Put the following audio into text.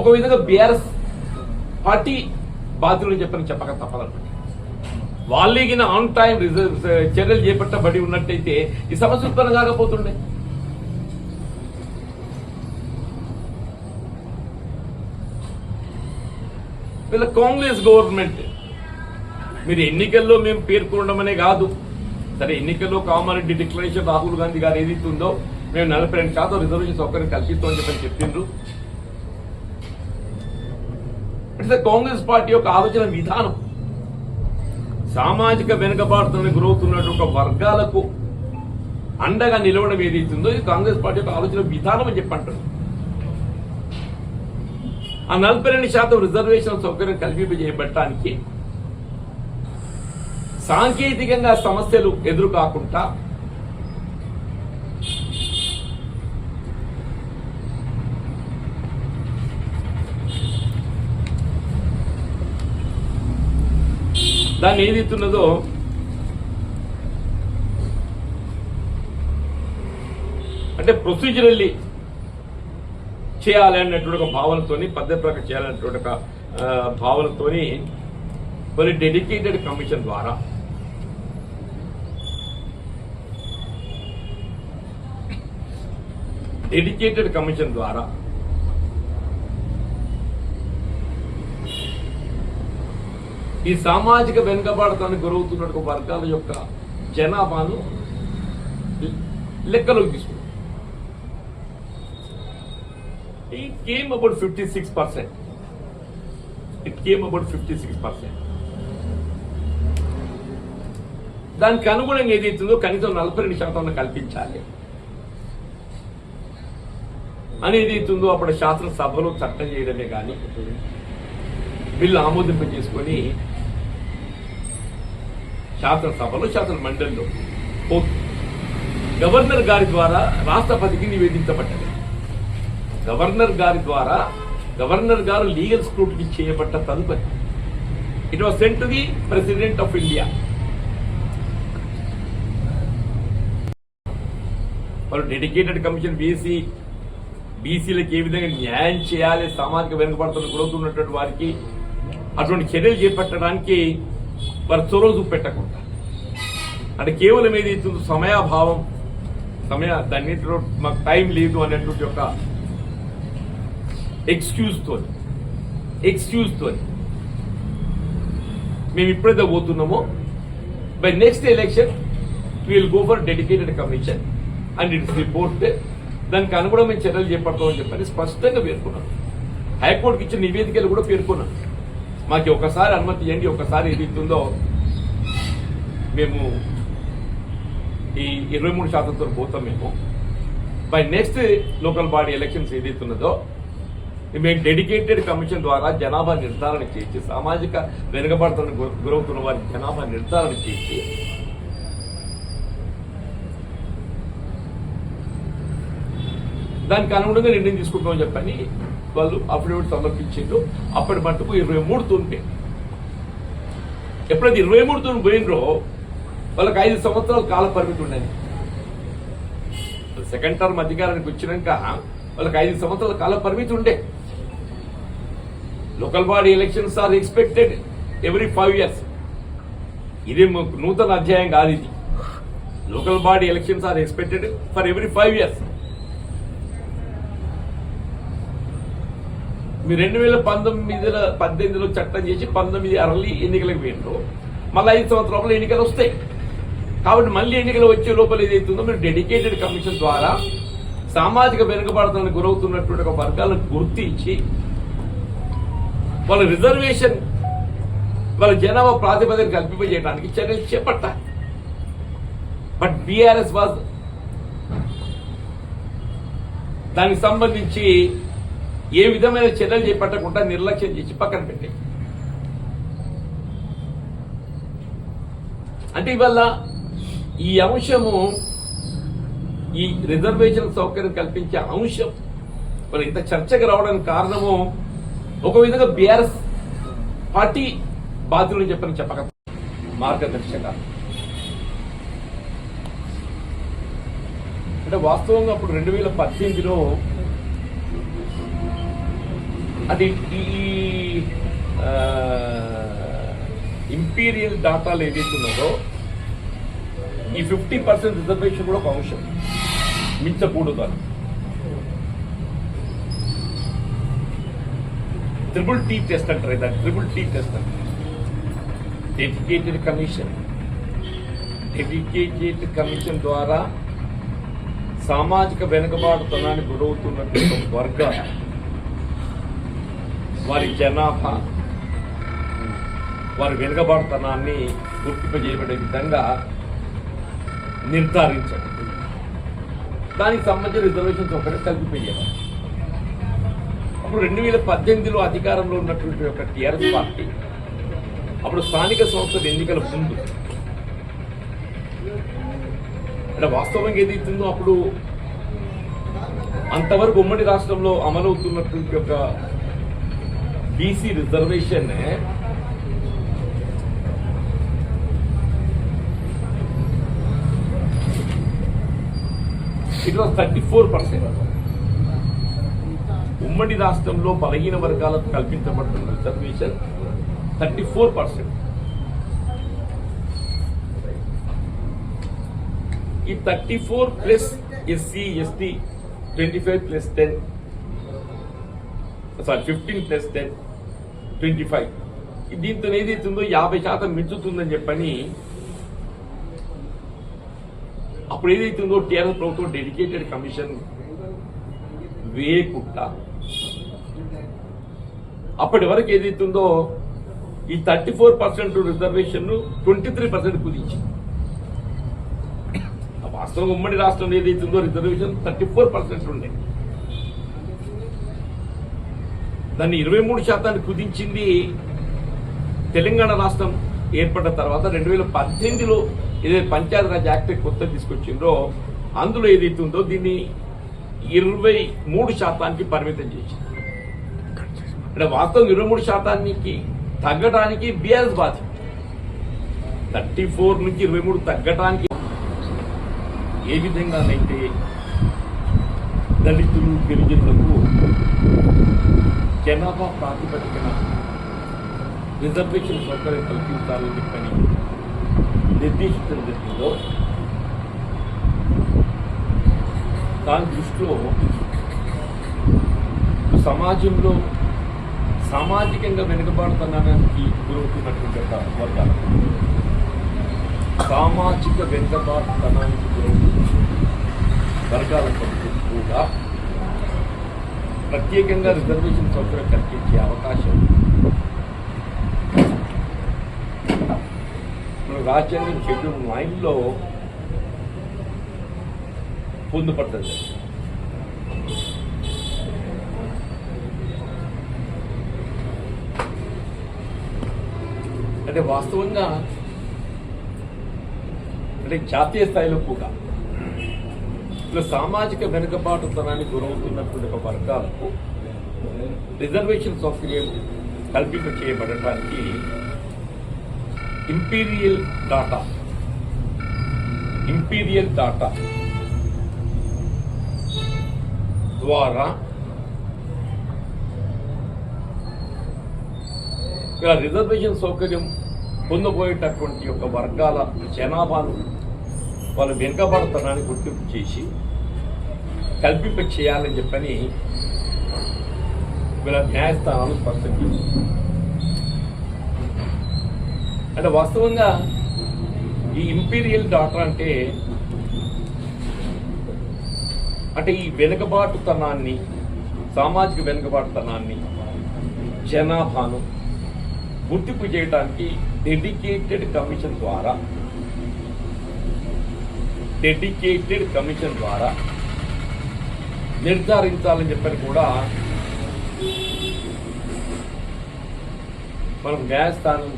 ఒక విధంగా BRS party బాధ్యులు చెప్పని చెప్పక తప్పదనుకోండి వాళ్ళకి ఆన్ టైం రిజర్వ్ చర్యలు చేపట్టబడి ఉన్నట్టయితే ఈ సమస్య ఉత్పన్నం కాకపోతుండే. వీళ్ళ కాంగ్రెస్ గవర్నమెంట్ మీరు ఎన్నికల్లో మేము పేర్కొనడమనే కాదు. సరే ఎన్నికల్లో కామారెడ్డి డిక్లరేషన్ రాహుల్ గాంధీ గారు ఏదైతే ఉందో మేము నలభై రెండు శాతం రిజర్వేషన్ సౌకర్యం కల్పిస్తామని చెప్పని చెప్పిండ్రు. ఇట్స్ కాంగ్రెస్ పార్టీ యొక్క ఆలోచన విధానం. సామాజిక వెనుకబాటుతోనే గురవుతున్నటువంటి ఒక వర్గాలకు అండగా నిలవడం ఏదైతుందో ఇది కాంగ్రెస్ పార్టీ యొక్క ఆలోచన విధానం అని చెప్పంటారు ఆ నలభై రెండు శాతం రిజర్వేషన్ సౌకర్యం కల్పింపజేయబట్టడానికి సాంకేతికంగా సమస్యలు ఎదురు కాకుండా దాన్ని ఏదైతున్నదో అంటే ప్రొసీజరల్లీ చేయాలి అన్నటువంటి ఒక భావనతోని పద్ధతి ప్రకారం చేయాలన్నటువంటి ఒక భావనతోని కొన్ని డెడికేటెడ్ కమిషన్ ద్వారా డెడికేటెడ్ కమిషన్ ద్వారా ఈ సామాజిక వెనుకబాటుతానికి గురవుతున్న ఒక వర్గాల యొక్క జనాభాను లెక్కలోకి came it came about 56%. It came about 56%. దానికి అనుగుణంగా ఏదైతుందో కనీసం నలభై రెండు శాతం కల్పించాలి అని ఏదైతుందో అప్పుడు శాసనసభలో చట్టం చేయడమే కానీ బిల్లు ఆమోదింప చేసుకొని శాసనసభలో శాసన మండలిలో. పోతుంది గవర్నర్ గారి ద్వారా రాష్ట్రపతికి నివేదించబడ్డది. గవర్నర్ గారి ద్వారా గవర్నర్ గారు లీగల్ స్క్రూటినీ చేయబడ్డ తదుపరి. It was sent to the president of India వాళ్ళు డెడికేటెడ్ కమిషన్ బీసీ బీసీలకు ఏ విధంగా న్యాయం చేయాలి సామాజిక వెనుకబడుతున్న గురవుతున్నటువంటి వారికి అటువంటి చర్యలు చేపట్టడానికి వారు చొరవ చూపెట్టకుండా అంటే కేవలం ఏదైతుందో సమయాభావం సమయ దాన్నింటిలో మాకు టైం లేదు అనేటువంటి ఒక ఎక్స్క్యూజ్తో ఎక్స్క్యూజ్తో మేము ఇప్పుడైతే పోతున్నామో by next election will go for dedicated commission and its report దానికి అనుగుణమైన చర్యలు చేపడతామని చెప్పని స్పష్టంగా పేర్కొన్నాను హైకోర్టుకి ఇచ్చిన నివేదికలు కూడా పేర్కొన్నాను మాకు ఒకసారి అనుమతి ఇవ్వండి ఒకసారి ఏది ఇస్తుందో. మేము ఈ ఇరవై మూడు శాతంతో పోతాం మేము. By next local body elections ఏదైతున్నదో మేము డెడికేటెడ్ కమిషన్ ద్వారా జనాభా నిర్ధారణ చేసి సామాజిక వెనుకబడుతున్న గు- గురవుతున్న వారి జనాభా నిర్ధారణ చేసి దానికి అనుగుణంగా నిర్ణయం తీసుకుంటామని చెప్పని వాళ్ళు అఫిడవిట్ సమర్పించారు అప్పటి మట్టుకు ఇరవై మూడు తూన్పే ఎప్పుడైతే ఇరవై మూడు తూను పోయినరో వాళ్ళకి ఐదు సంవత్సరాల కాల పరిమితి ఉండేది. సెకండ్ టర్మ్ అధికారానికి వచ్చినాక వాళ్ళకి ఐదు సంవత్సరాల కాల పరిమితి ఉండే. Local body elections are expected every five years. ఇది నూతన అధ్యాయం కాదు ఇది. Local body elections are expected for every five years. మీరు రెండు వేల పంతొమ్మిదిలో పద్దెనిమిదిలో చట్టం చేసి పంతొమ్మిది అరవై ఎన్నికలకు పోయినారు మళ్ళీ ఐదు సంవత్సరాలు ఎన్నికలు వస్తాయి. కాబట్టి మళ్ళీ ఎన్నికలు వచ్చే లోపల ఏదైతుందో మీరు డెడికేటెడ్ కమిషన్ ద్వారా సామాజిక వెనుకబడతానికి గురవుతున్నటువంటి ఒక వర్గాలను గుర్తించి వాళ్ళ రిజర్వేషన్ వాళ్ళ జనాభా ప్రాతిపదిక కల్పింపజేయడానికి చర్యలు చేపట్టాలి. బట్ బీఆర్ఎస్ వాజ్ దానికి సంబంధించి ఏ విధమైన చర్యలు చేపట్టకుండా నిర్లక్ష్యం చేసి పక్కన పెట్టాయి అంటే ఇవల్ల ఈ అంశము ఈ రిజర్వేషన్ సౌకర్యం కల్పించే అంశం. మరి ఇంత చర్చకు రావడానికి కారణము ఒక విధంగా బీఆర్ఎస్ పార్టీ బాధ్యులు చెప్పని చెప్పక మార్గదర్శక. అంటే వాస్తవంగా అప్పుడు రెండు వేల పద్దెనిమిదిలో అది ఈ ఇంపీరియల్ డాటాలు ఏదైతే ఉన్నదో ఈ ఫిఫ్టీ పర్సెంట్ రిజర్వేషన్ కూడా ఒక అంశం. మించకూడదు అని. ట్రిపుల్ టీ టెస్ట్ అంటారు దాన్ని. ట్రిపుల్ టీ టెస్ట్ అంటారు. డెడికేటెడ్ కమిషన్ డెడికేటెడ్ కమిషన్ ద్వారా సామాజిక వెనుకబాటుతనానికి గురవుతున్నటువంటి వర్గ వారి జనాభా వారి వెనుకబడతనాన్ని గుర్తింపజేయబడే విధంగా నిర్ధారించడం దానికి సంబంధించిన రిజర్వేషన్స్ ఒకటి కల్పించేయాలి అప్పుడు రెండు వేల పద్దెనిమిదిలో అధికారంలో ఉన్నటువంటి ఒక టీఆర్ఎస్ పార్టీ అప్పుడు స్థానిక సంస్థల ఎన్నికల ముందు అంటే వాస్తవంగా ఏదైతుందో అప్పుడు అంతవరకు ఉమ్మడి రాష్ట్రంలో అమలవుతున్నటువంటి ఒక BC reservation it was thirty four percent ఉమ్మడి రాష్ట్రంలో బలహీన వర్గాలకు కల్పించబడుతున్న రిజర్వేషన్ థర్టీ ఫోర్ పర్సెంట్ ఈ thirty four plus SC ST twenty five plus ten sorry fifteen plus ten twenty five దీంతో ఏదైతుందో యాభై శాతం మించుతుందని చెప్పని అప్పుడు ఏదైతుందో టీఆర్ఎస్ ప్రభుత్వం డెడికేటెడ్ కమిషన్ వేయకుండా అప్పటి వరకు ఏదైతుందో ఈ thirty four percent reservation twenty three percent కుదించింది వాస్తవంగా ఉమ్మడి రాష్ట్రంలో ఏదైతుందో రిజర్వేషన్ థర్టీ ఫోర్ పర్సెంట్ ఉండేది దాన్ని ఇరవై మూడు శాతానికి కుదించింది తెలంగాణ రాష్ట్రం ఏర్పడిన తర్వాత రెండు వేల పద్దెనిమిదిలో ఏదైతే పంచాయతీరాజ్ యాక్ట్ కొత్త తీసుకొచ్చిందో అందులో ఏదైతే ఉందో దీన్ని ఇరవై మూడు శాతానికి పరిమితం చేసింది. అంటే వాస్తవం ఇరవై మూడు శాతానికి తగ్గడానికి బీఆర్ఎస్ బాధ్యత. థర్టీ ఫోర్ నుంచి ఇరవై మూడు తగ్గడానికి ఏ విధంగానైతే దళితులు గిరిజనులకు జనాభా ప్రాతిపదికన రిజర్వేషన్ సౌకర్యం కల్పించాలని చెప్పని నిర్దేశించడం జరిగిందో దాని దృష్టిలో సమాజంలో సామాజికంగా వెనుకబాటుతనానికి గురవుతున్నటువంటి ఒక వర్గాలు. సామాజిక వెనుకబాటుతనానికి గురవుతున్న వర్గాల కూడా ప్రత్యేకంగా రిజర్వేషన్ సౌకర్యం కల్పించే అవకాశం మన రాజ్యాంగం షెడ్యూల్ నైన్లో పొందుపడుతుంది. అంటే వాస్తవంగా అంటే జాతీయ స్థాయిలో కూడా ఇలా సామాజిక వెనుకబాటుతనానికి గురవుతున్నటువంటి ఒక వర్గాలకు రిజర్వేషన్ సౌకర్యం కల్పింప చేయబడటానికి ఇంపీరియల్ డాటా ఇంపీరియల్ డాటా ద్వారా ఇలా రిజర్వేషన్ సౌకర్యం పొందబోయేటటువంటి ఒక వర్గాల జనాభాను వాళ్ళు వెనుకబడతనాన్ని గుర్తింపు చేసి కల్పింప చేయాలని చెప్పని వీళ్ళ న్యాయస్థానాలు స్పష్టం అంటే వాస్తవంగా ఈ ఇంపీరియల్ డాక్టర్ అంటే అంటే ఈ వెనుకబాటుతనాన్ని సామాజిక వెనుకబాటుతనాన్ని జనాభాను గుర్తింపు చేయడానికి డెడికేటెడ్ కమిషన్ ద్వారా డెడికేటెడ్ కమిషన్ ద్వారా నిర్ధారించాలని చెప్పని కూడా మనం న్యాయస్థానం